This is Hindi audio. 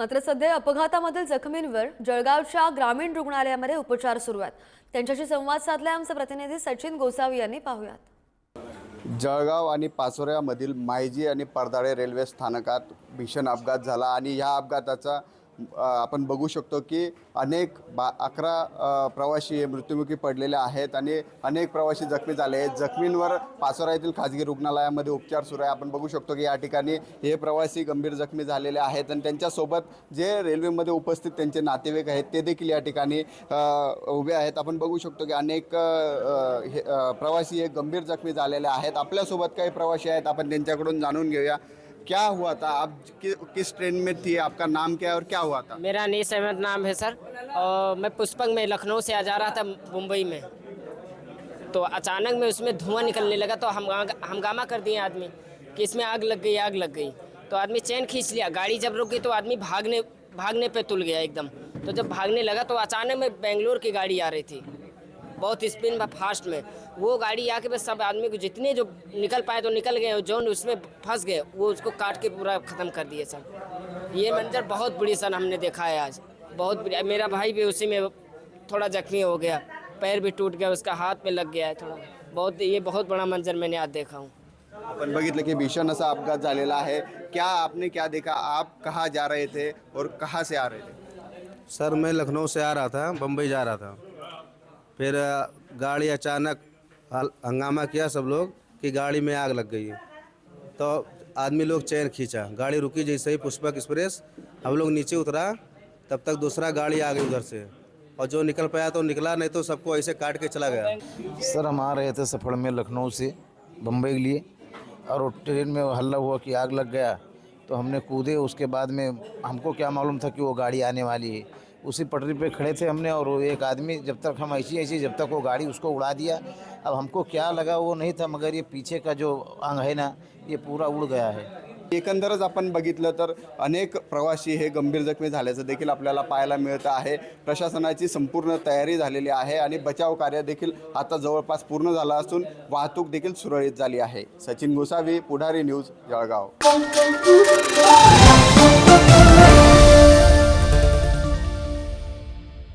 मात्र सध्या अपघातामधील जखमींवर जळगावच्या ग्रामीण रुग्णालयामध्ये उपचार सुरू आहेत. त्यांच्याशी संवाद साधलाय आमचे प्रतिनिधी सचिन गोसावी यांनी. पाहुयात. जळगाव आणि पाचोऱ्यामधील मायजी आणि परदाळे रेल्वे स्थानकात भीषण अपघात झाला आणि ह्या अपघाताचा आपण बघू शकतो की अनेक बा अकरा प्रवासी हे मृत्युमुखी पडलेले आहेत आणि अनेक प्रवासी जखमी झाले आहेत. जखमींवर पाचोरा येथील खाजगी रुग्णालयामध्ये उपचार सुरू आहे. आपण बघू शकतो की या ठिकाणी हे प्रवासी गंभीर जखमी झालेले आहेत आणि त्यांच्यासोबत जे रेल्वेमध्ये उपस्थित त्यांचे नातेवाईक आहेत ते देखील या ठिकाणी उभे आहेत. आपण बघू शकतो की अनेक हे प्रवासी हे गंभीर जखमी झालेले आहेत. आपल्यासोबत काही प्रवासी आहेत. आपण त्यांच्याकडून जाणून घेऊया. क्या हुआ था? आप कि, किस ट्रेन में थी? आपका नाम क्या है और क्या हुआ था? मेरा अनीस अहमद नाम है सर। और मैं पुष्पक में लखनऊ से आ जा रहा था मुंबई में। तो अचानक में उसमें धुआँ निकलने लगा तो हम हंगामा कर दिए आदमी कि इसमें आग लग गई आग लग गई। तो आदमी चैन खींच लिया गाड़ी जब रुक तो आदमी भागने भागने पे तुल गया एकदम। तो जब भागने लगा तो अचानक में बेंगलोर की गाड़ी आ रही थी। बहुत स्पिन में फास्ट में। वो गाड़ी आके बस सब आदमी को जितने जो निकल पाए तो निकल गए जो उसमें फंस गए वो उसको काट के पूरा ख़त्म कर दिए सर ये मंजर बहुत बुरी सर हमने देखा है आज। बहुत बुरी मेरा भाई भी उसी में थोड़ा जख्मी हो गया पैर भी टूट गया उसका हाथ में लग गया है थोड़ा। बहुत ये बहुत बड़ा मंजर मैंने आज देखा हूँ। आपण बघितलं की भीषण असा अपघात झालेला आहे क्या आपने क्या देखा? आप कहाँ जा रहे थे और कहाँ से आ रहे थे? सर मैं लखनऊ से आ रहा था बम्बई जा रहा था। फिर गाड़ी अचानक हंगामा किया सब लोग कि गाड़ी में आग लग गई तो आदमी लोग चैन खींचा। गाड़ी रुकी जैसे ही पुष्पक एक्सप्रेस हम लोग नीचे उतरा, तब तक दूसरा गाड़ी आ गई उधर से। और जो निकल पाया तो निकला, नहीं तो सबको ऐसे काट के चला गया। सर, हम आ रहे थे सफ़र में लखनऊ से, बम्बई के लिए। और ट्रेन में हल्ला हुआ कि आग लग गया तो हमने कूदे। उसके बाद में हमको क्या मालूम था कि वो गाड़ी आने वाली है। उसी पटरी पे खड़े थे हमने और एक आदमी जब तक हम ऐसी ऐसी जब तक वो गाड़ी उसको उड़ा दिया। अब हमको क्या लगा वो नहीं था मगर ये पीछे का जो अंग है ना ये पूरा उड़ गया है। एकंदरच आपण बघितलं तर अनेक प्रवासी हे गंभीर जखमी झाल्याचं देखील आपल्याला पाहायला मिळतं आहे. प्रशासनाची संपूर्ण तयारी झालेली आहे आणि बचाव कार्य देखील आता जवळपास पूर्ण झालं असून वाहतूक देखील सुरळीत झाली आहे. सचिन गोसावी पुढारी न्यूज जळगाव.